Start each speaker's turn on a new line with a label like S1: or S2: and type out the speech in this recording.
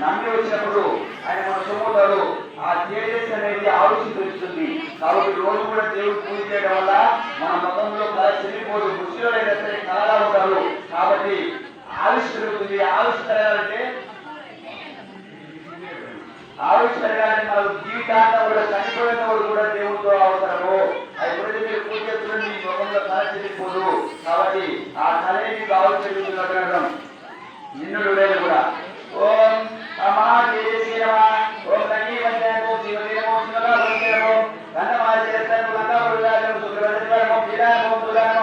S1: నమ్మి వచ్చినప్పుడు ఆయన మన సొమ్ముతాడు ఆ తేజస్ అనేది ఆలోచన కాబట్టి రోజు కూడా దేవుడు పూజ చేయడం వల్ల మన మతంలో కళ చెల్లిపోదు ముస్లింలు అయినా సరే కళలా ఉంటారు. కాబట్టి ఆయుష్ పెరుగుతుంది ఆయుష్ మన జీవితాంతం కూడా చనిపోయిన వాడు కూడా దేవుడితో అవసరము. అది ఎప్పుడైతే మీరు పూజ చేస్తున్న మీ ముఖంలో కళ చెల్లిపోదు కాబట్టి ఆ కళే మీకు ఆయుష్ పెరుగుతున్నట్టు বন্ধুরা